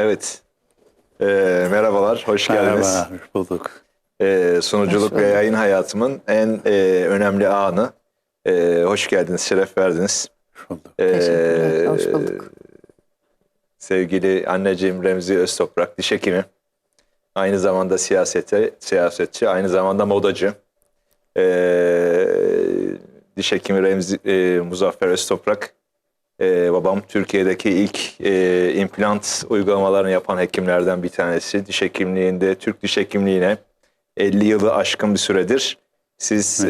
Evet. Ee, merhabalar, hoş geldiniz. Merhaba, hoş bulduk. Ee, sunuculuk ve yayın hayatımın en e, önemli anı. Ee, hoş geldiniz, şeref verdiniz. Hoş bulduk. Ee, Teşekkürler, hoş bulduk. Sevgili anneciğim Remzi Öztoprak, diş hekimi. Aynı zamanda siyasete, siyasetçi, aynı zamanda modacı. Ee, diş hekimi Remzi e, Muzaffer Öztoprak. Ee, babam Türkiye'deki ilk e, implant uygulamalarını yapan hekimlerden bir tanesi. Diş hekimliğinde, Türk diş hekimliğine 50 yılı aşkın bir süredir siz e,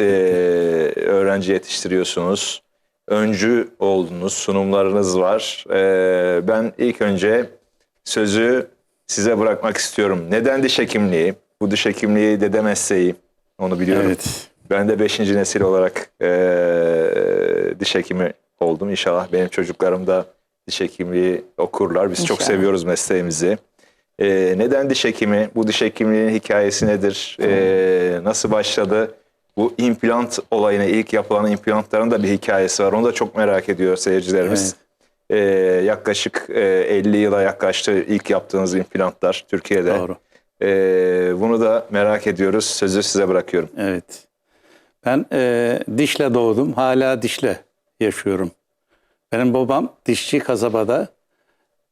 öğrenci yetiştiriyorsunuz. Öncü oldunuz, sunumlarınız var. E, ben ilk önce sözü size bırakmak istiyorum. Neden diş hekimliği? Bu diş hekimliği dede mesleği. Onu biliyorum. Evet. Ben de 5. nesil olarak e, diş hekimi oldum. İnşallah benim çocuklarım da diş hekimliği okurlar. Biz çok İnşallah. seviyoruz mesleğimizi. E, neden diş hekimi? Bu diş hekimliğinin hikayesi nedir? E, nasıl başladı? Bu implant olayına ilk yapılan implantların da bir hikayesi var. Onu da çok merak ediyor seyircilerimiz. E, yaklaşık e, 50 yıla yaklaştı ilk yaptığınız implantlar Türkiye'de. Doğru. E, bunu da merak ediyoruz. Sözü size bırakıyorum. Evet. Ben e, dişle doğdum. Hala dişle yaşıyorum. Benim babam dişçi kasabada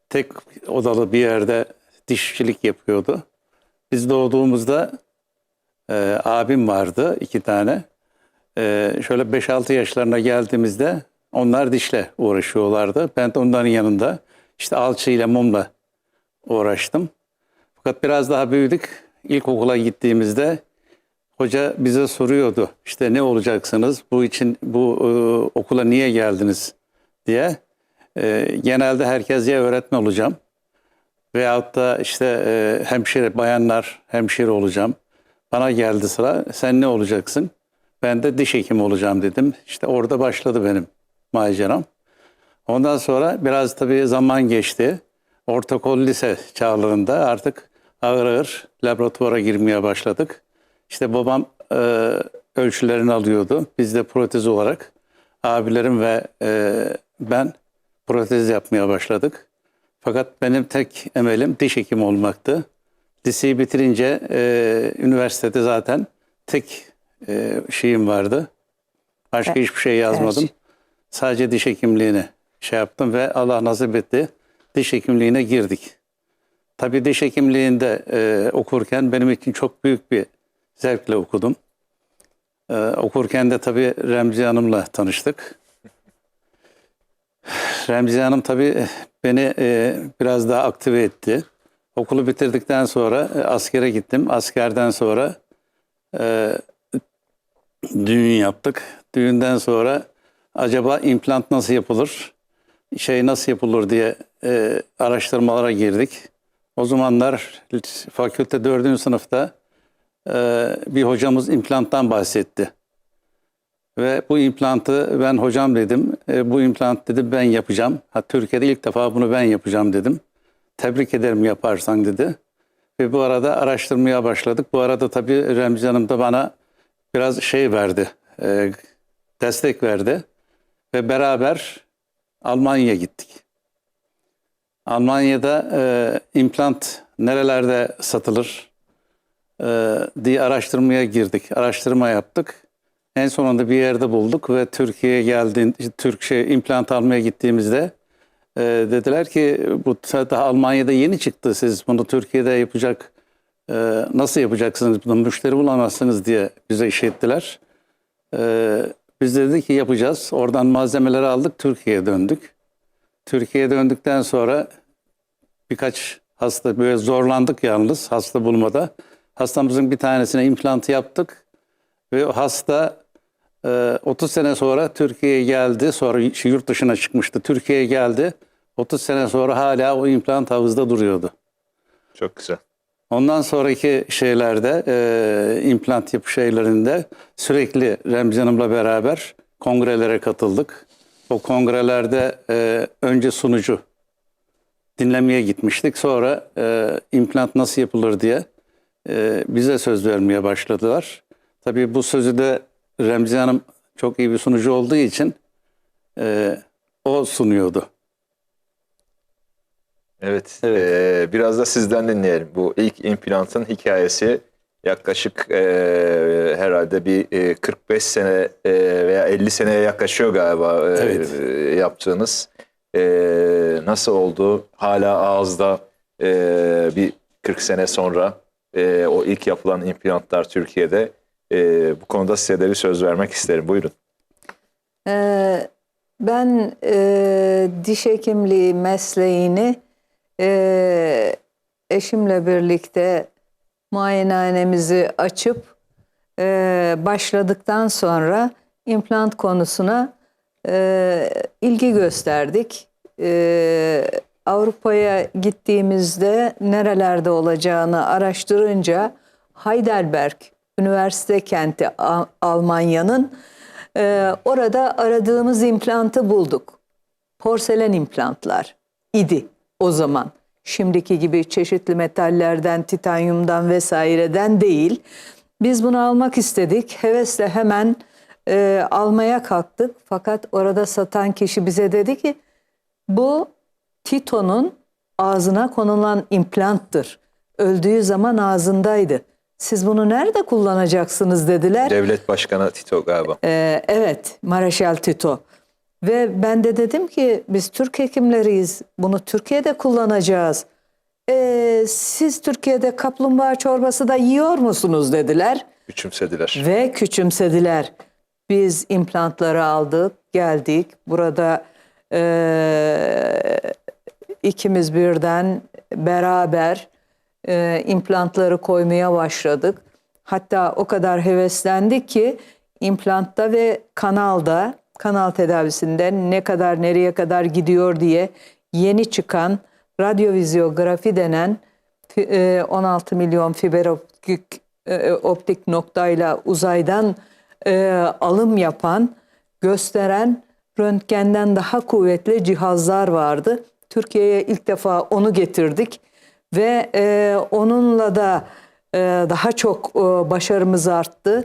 tek odalı bir yerde dişçilik yapıyordu. Biz doğduğumuzda e, abim vardı iki tane. E, şöyle 5-6 yaşlarına geldiğimizde onlar dişle uğraşıyorlardı. Ben de onların yanında işte alçıyla mumla uğraştım. Fakat biraz daha büyüdük. İlkokula gittiğimizde hoca bize soruyordu. İşte ne olacaksınız? Bu için bu e, okula niye geldiniz diye. E, genelde herkes ya öğretmen olacağım veyahut da işte e, hemşire bayanlar hemşire olacağım. Bana geldi sıra sen ne olacaksın? Ben de diş hekimi olacağım dedim. İşte orada başladı benim maceram. Ondan sonra biraz tabii zaman geçti. Ortaokul lise çağlarında artık ağır ağır laboratuvara girmeye başladık. İşte babam e, ölçülerini alıyordu. Biz de protez olarak abilerim ve e, ben protez yapmaya başladık. Fakat benim tek emelim diş hekimi olmaktı. Liseyi bitirince e, üniversitede zaten tek e, şeyim vardı. Başka Ter- hiçbir şey yazmadım. tercih. Sadece diş hekimliğini şey yaptım ve Allah nasip etti. Diş hekimliğine girdik. Tabii diş hekimliğinde e, okurken benim için çok büyük bir zevkle okudum. E, okurken de tabii Remzi Hanım'la tanıştık. Remzi Hanım tabii beni e, biraz daha aktive etti. Okulu bitirdikten sonra e, askere gittim. Askerden sonra e, düğün yaptık. Düğünden sonra acaba implant nasıl yapılır, şey nasıl yapılır diye e, araştırmalara girdik. O zamanlar fakülte dördüncü sınıfta bir hocamız implanttan bahsetti. Ve bu implantı ben hocam dedim, e, bu implant dedi ben yapacağım. Ha, Türkiye'de ilk defa bunu ben yapacağım dedim. Tebrik ederim yaparsan dedi. Ve bu arada araştırmaya başladık. Bu arada tabii Remzi Hanım da bana biraz şey verdi, e, destek verdi. Ve beraber Almanya'ya gittik. Almanya'da e, implant nerelerde satılır diye araştırmaya girdik. Araştırma yaptık. En sonunda bir yerde bulduk ve Türkiye'ye geldiğinde, Türk şey implant almaya gittiğimizde e, dediler ki bu daha Almanya'da yeni çıktı. Siz bunu Türkiye'de yapacak e, nasıl yapacaksınız? Bunu müşteri bulamazsınız diye bize iş ettiler. E, biz dedik ki yapacağız. Oradan malzemeleri aldık, Türkiye'ye döndük. Türkiye'ye döndükten sonra birkaç hasta böyle zorlandık yalnız hasta bulmada. Hastamızın bir tanesine implantı yaptık ve o hasta e, 30 sene sonra Türkiye'ye geldi. Sonra yurt dışına çıkmıştı. Türkiye'ye geldi. 30 sene sonra hala o implant havuzda duruyordu. Çok güzel. Ondan sonraki şeylerde, e, implant yapı şeylerinde sürekli Remzi Hanım'la beraber kongrelere katıldık. O kongrelerde e, önce sunucu dinlemeye gitmiştik. Sonra e, implant nasıl yapılır diye e, bize söz vermeye başladılar. Tabii bu sözü de Remzi Hanım çok iyi bir sunucu olduğu için e, o sunuyordu. Evet. Evet. Ee, biraz da sizden dinleyelim. Bu ilk implantın hikayesi yaklaşık ee, herhalde bir ee, 45 sene ee, veya 50 seneye yaklaşıyor galiba ee, Evet. ee, yaptığınız. Ee, nasıl oldu? Hala ağızda ee, bir 40 sene sonra ee, o ilk yapılan implantlar Türkiye'de. Ee, bu konuda size de bir söz vermek isterim. Buyurun. Ee, ben e, diş hekimliği mesleğini e, eşimle birlikte muayenehanemizi açıp e, başladıktan sonra implant konusuna e, ilgi gösterdik. E, Avrupa'ya gittiğimizde nerelerde olacağını araştırınca Heidelberg Üniversite kenti Almanya'nın ee, orada aradığımız implantı bulduk. Porselen implantlar idi o zaman. Şimdiki gibi çeşitli metallerden, titanyumdan vesaireden değil. Biz bunu almak istedik. Hevesle hemen e, almaya kalktık. Fakat orada satan kişi bize dedi ki bu Tito'nun ağzına konulan implanttır. Öldüğü zaman ağzındaydı. Siz bunu nerede kullanacaksınız dediler. Devlet Başkanı Tito galiba. Ee, evet, Mareşal Tito. Ve ben de dedim ki biz Türk hekimleriyiz. Bunu Türkiye'de kullanacağız. Ee, siz Türkiye'de kaplumbağa çorbası da yiyor musunuz dediler. Küçümsediler. Ve küçümsediler. Biz implantları aldık, geldik. Burada eee, ikimiz birden beraber eee, implantları koymaya başladık. Hatta o kadar heveslendik ki implantta ve kanalda, kanal tedavisinde ne kadar nereye kadar gidiyor diye yeni çıkan radyovizyografi denen fi- e, 16 milyon fiber optik, e, optik noktayla uzaydan e, alım yapan, gösteren röntgenden daha kuvvetli cihazlar vardı. Türkiye'ye ilk defa onu getirdik ve e, onunla da e, daha çok e, başarımız arttı.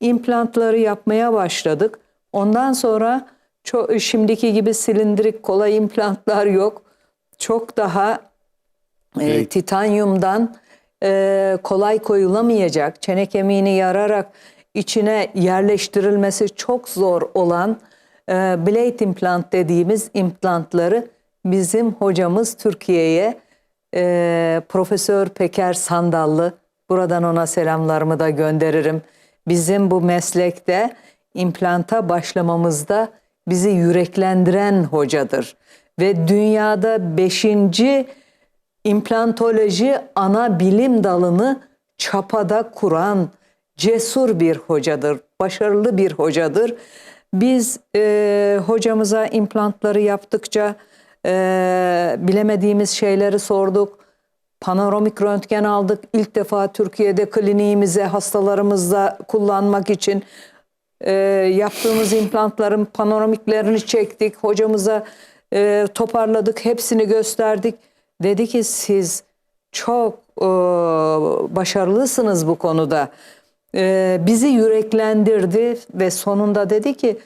İmplantları yapmaya başladık. Ondan sonra ço- şimdiki gibi silindirik kolay implantlar yok. Çok daha e, Evet. titanyumdan e, kolay koyulamayacak, çene kemiğini yararak içine yerleştirilmesi çok zor olan e, blade implant dediğimiz implantları bizim hocamız Türkiye'ye e, Profesör Peker Sandallı, buradan ona selamlarımı da gönderirim. Bizim bu meslekte implanta başlamamızda bizi yüreklendiren hocadır. Ve dünyada beşinci implantoloji ana bilim dalını çapada kuran cesur bir hocadır, başarılı bir hocadır. Biz e, hocamıza implantları yaptıkça e, bilemediğimiz şeyleri sorduk. Panoramik röntgen aldık. İlk defa Türkiye'de kliniğimize hastalarımızda kullanmak için e, yaptığımız implantların panoramiklerini çektik. Hocamıza e, toparladık. Hepsini gösterdik. Dedi ki siz çok e, başarılısınız bu konuda. E, bizi yüreklendirdi ve sonunda dedi ki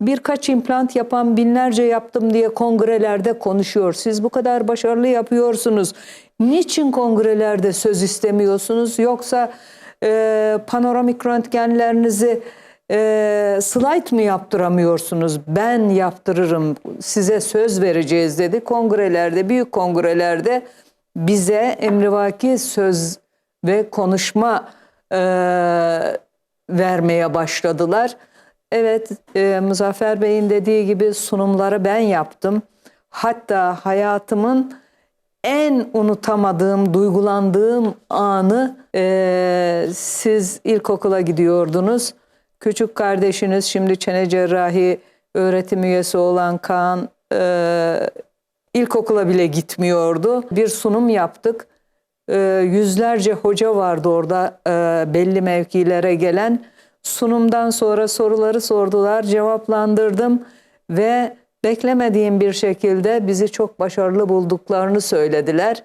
birkaç implant yapan binlerce yaptım diye kongrelerde konuşuyor. Siz bu kadar başarılı yapıyorsunuz. Niçin kongrelerde söz istemiyorsunuz? Yoksa e, panoramik röntgenlerinizi e, slide mı yaptıramıyorsunuz? Ben yaptırırım, size söz vereceğiz dedi. Kongrelerde, büyük kongrelerde bize emrivaki söz ve konuşma e, vermeye başladılar. Evet, e, Muzaffer Bey'in dediği gibi sunumları ben yaptım. Hatta hayatımın en unutamadığım, duygulandığım anı e, siz ilkokula gidiyordunuz. Küçük kardeşiniz şimdi çene cerrahi öğretim üyesi olan Kaan e, ilkokula bile gitmiyordu. Bir sunum yaptık. E, yüzlerce hoca vardı orada e, belli mevkilere gelen. Sunumdan sonra soruları sordular, cevaplandırdım ve beklemediğim bir şekilde bizi çok başarılı bulduklarını söylediler.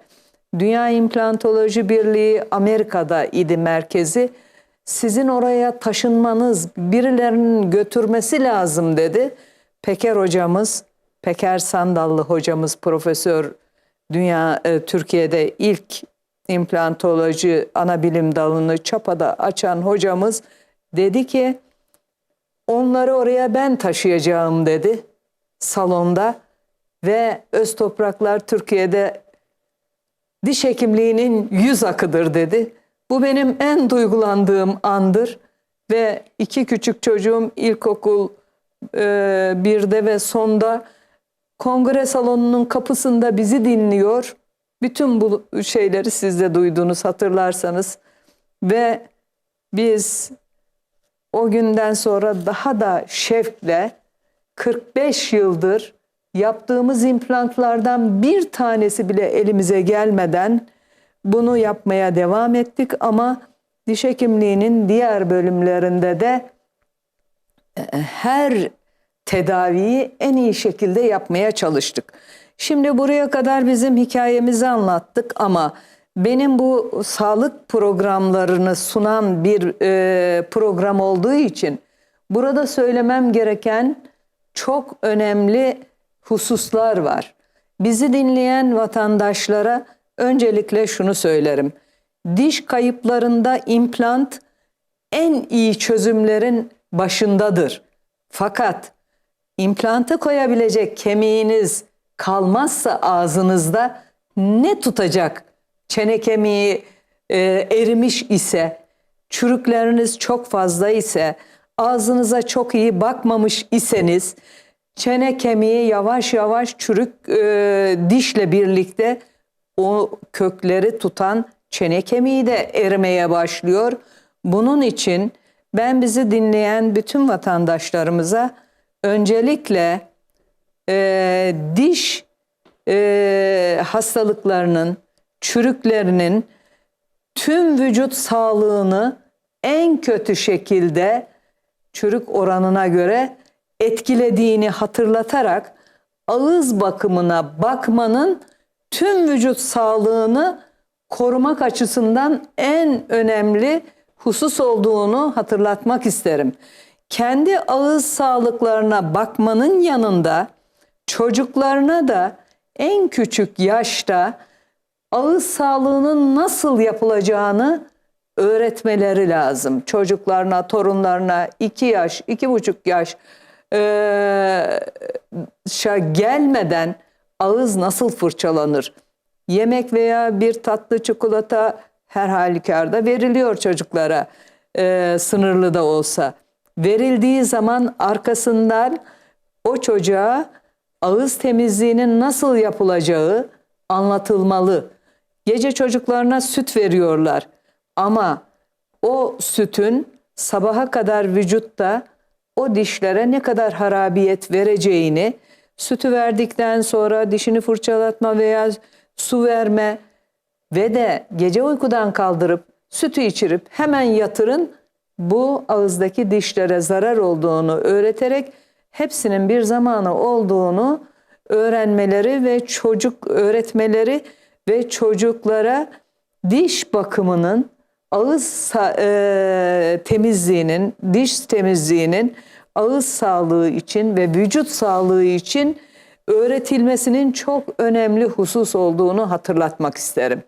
Dünya İmplantoloji Birliği Amerika'da idi merkezi. Sizin oraya taşınmanız, birilerinin götürmesi lazım dedi. Peker hocamız, Peker Sandallı hocamız Profesör dünya e, Türkiye'de ilk implantoloji ana bilim dalını Çapa'da açan hocamız dedi ki onları oraya ben taşıyacağım dedi salonda ve öz topraklar Türkiye'de diş hekimliğinin yüz akıdır dedi. Bu benim en duygulandığım andır ve iki küçük çocuğum ilkokul e, birde ve sonda kongre salonunun kapısında bizi dinliyor. Bütün bu şeyleri siz de duydunuz hatırlarsanız ve biz o günden sonra daha da şevkle 45 yıldır yaptığımız implantlardan bir tanesi bile elimize gelmeden bunu yapmaya devam ettik ama diş hekimliğinin diğer bölümlerinde de e, her tedaviyi en iyi şekilde yapmaya çalıştık. Şimdi buraya kadar bizim hikayemizi anlattık ama benim bu sağlık programlarını sunan bir e, program olduğu için burada söylemem gereken çok önemli hususlar var. Bizi dinleyen vatandaşlara öncelikle şunu söylerim. Diş kayıplarında implant en iyi çözümlerin başındadır. Fakat implantı koyabilecek kemiğiniz kalmazsa ağzınızda ne tutacak? Çene kemiği e, erimiş ise, çürükleriniz çok fazla ise, ağzınıza çok iyi bakmamış iseniz, çene kemiği yavaş yavaş çürük e, dişle birlikte o kökleri tutan çene kemiği de erimeye başlıyor. Bunun için ben bizi dinleyen bütün vatandaşlarımıza öncelikle e, diş e, hastalıklarının, çürüklerinin tüm vücut sağlığını en kötü şekilde çürük oranına göre etkilediğini hatırlatarak ağız bakımına bakmanın tüm vücut sağlığını korumak açısından en önemli husus olduğunu hatırlatmak isterim. Kendi ağız sağlıklarına bakmanın yanında çocuklarına da en küçük yaşta ağız sağlığının nasıl yapılacağını öğretmeleri lazım. Çocuklarına, torunlarına 2 yaş, iki buçuk yaş eee, şa gelmeden ağız nasıl fırçalanır? Yemek veya bir tatlı çikolata her halükarda veriliyor çocuklara eee, sınırlı da olsa. Verildiği zaman arkasından o çocuğa ağız temizliğinin nasıl yapılacağı anlatılmalı. Gece çocuklarına süt veriyorlar. Ama o sütün sabaha kadar vücutta o dişlere ne kadar harabiyet vereceğini sütü verdikten sonra dişini fırçalatma veya su verme ve de gece uykudan kaldırıp sütü içirip hemen yatırın bu ağızdaki dişlere zarar olduğunu öğreterek hepsinin bir zamanı olduğunu öğrenmeleri ve çocuk öğretmeleri ve çocuklara diş bakımının ağız e, temizliğinin, diş temizliğinin ağız sağlığı için ve vücut sağlığı için öğretilmesinin çok önemli husus olduğunu hatırlatmak isterim.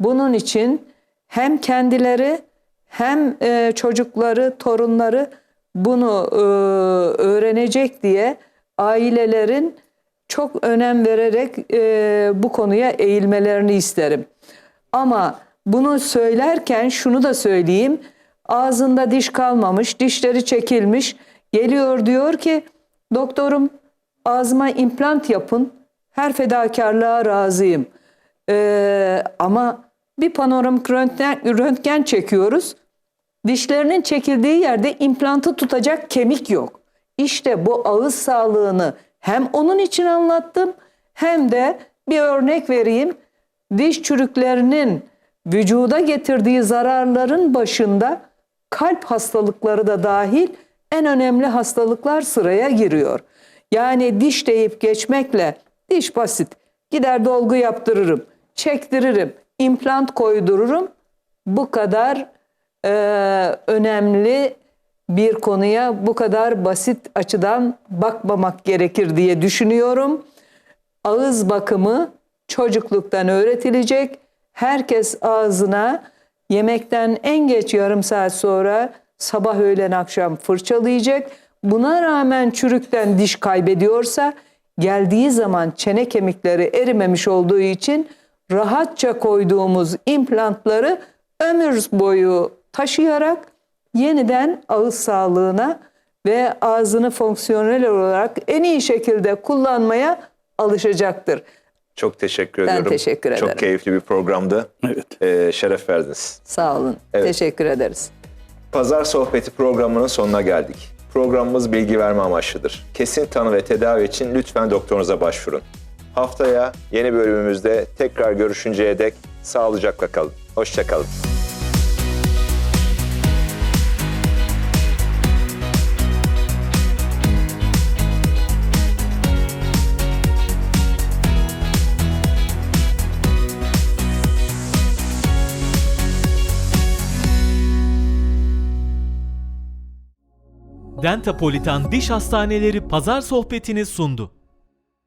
Bunun için hem kendileri hem e, çocukları, torunları bunu e, öğrenecek diye ailelerin çok önem vererek e, bu konuya eğilmelerini isterim. Ama bunu söylerken şunu da söyleyeyim. Ağzında diş kalmamış, dişleri çekilmiş. Geliyor diyor ki doktorum ağzıma implant yapın. Her fedakarlığa razıyım. Ee, ama bir panoramik röntgen, röntgen çekiyoruz. Dişlerinin çekildiği yerde implantı tutacak kemik yok. İşte bu ağız sağlığını hem onun için anlattım hem de bir örnek vereyim. Diş çürüklerinin vücuda getirdiği zararların başında kalp hastalıkları da dahil en önemli hastalıklar sıraya giriyor. Yani diş deyip geçmekle diş basit. Gider dolgu yaptırırım, çektiririm, implant koydururum. Bu kadar e, önemli bir konuya bu kadar basit açıdan bakmamak gerekir diye düşünüyorum. Ağız bakımı çocukluktan öğretilecek. Herkes ağzına yemekten en geç yarım saat sonra sabah öğlen akşam fırçalayacak. Buna rağmen çürükten diş kaybediyorsa geldiği zaman çene kemikleri erimemiş olduğu için rahatça koyduğumuz implantları ömür boyu taşıyarak yeniden ağız sağlığına ve ağzını fonksiyonel olarak en iyi şekilde kullanmaya alışacaktır. Çok teşekkür Ben ediyorum. teşekkür ederim. Çok keyifli bir programdı. Evet. Ee, şeref verdiniz. Sağ olun. Evet. Teşekkür ederiz. Pazar Sohbeti programının sonuna geldik. Programımız bilgi verme amaçlıdır. Kesin tanı ve tedavi için lütfen doktorunuza başvurun. Haftaya yeni bölümümüzde tekrar görüşünceye dek sağlıcakla kalın. Hoşçakalın. Dentapolitan Diş Hastaneleri pazar sohbetini sundu.